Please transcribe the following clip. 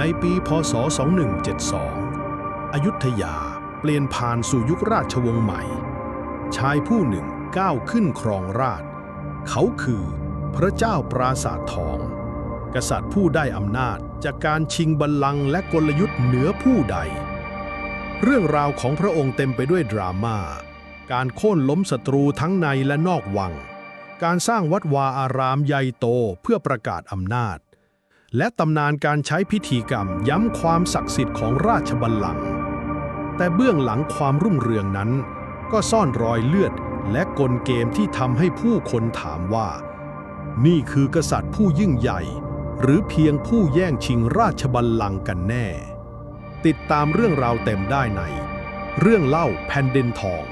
ในปีพศ 2172 อยุธยาเปลี่ยนผ่านสู่ยุคราชวงศ์ใหม่ ชายผู้หนึ่งก้าวขึ้นครองราช เขาคือพระเจ้าปราสาททอง กษัตริย์ผู้ได้อำนาจจากการชิงบัลลังก์และกลยุทธ์เหนือผู้ใด เรื่องราวของพระองค์เต็มไปด้วยดราม่า การโค่นล้มศัตรูทั้งในและนอกวัง การสร้างวัดวาอารามใหญ่โตเพื่อประกาศอำนาจ และตำนานการใช้พิธีกรรมย้ำความศักดิ์สิทธิ์ของราชบัลลังก์แต่เบื้องหลังความรุ่งเรืองนั้น ก็ซ่อนรอยเลือดและกลเกมที่ทำให้ผู้คนถามว่า นี่คือกษัตริย์ผู้ยิ่งใหญ่ หรือเพียงผู้แย่งชิงราชบัลลังก์กันแน่ ติดตามเรื่องราวเต็มได้ใน เรื่องเล่าแผ่นดินทอง